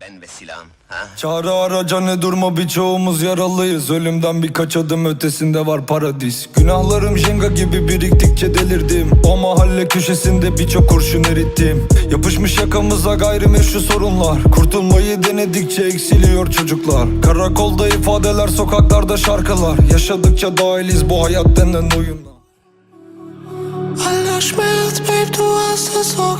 Ben ve silahım. Ha? Çağrı araca ne durma birçoğumuz yaralıyız Ölümden birkaç adım ötesinde var paradis Günahlarım jenga gibi biriktikçe delirdim O mahalle köşesinde birçok kurşun erittim Yapışmış yakamıza gayrimeşru sorunlar Kurtulmayı denedikçe eksiliyor çocuklar Karakolda ifadeler sokaklarda şarkılar Yaşadıkça dahiliz bu hayat denen oyunda Alle Schmerz, Babe, du hast es so.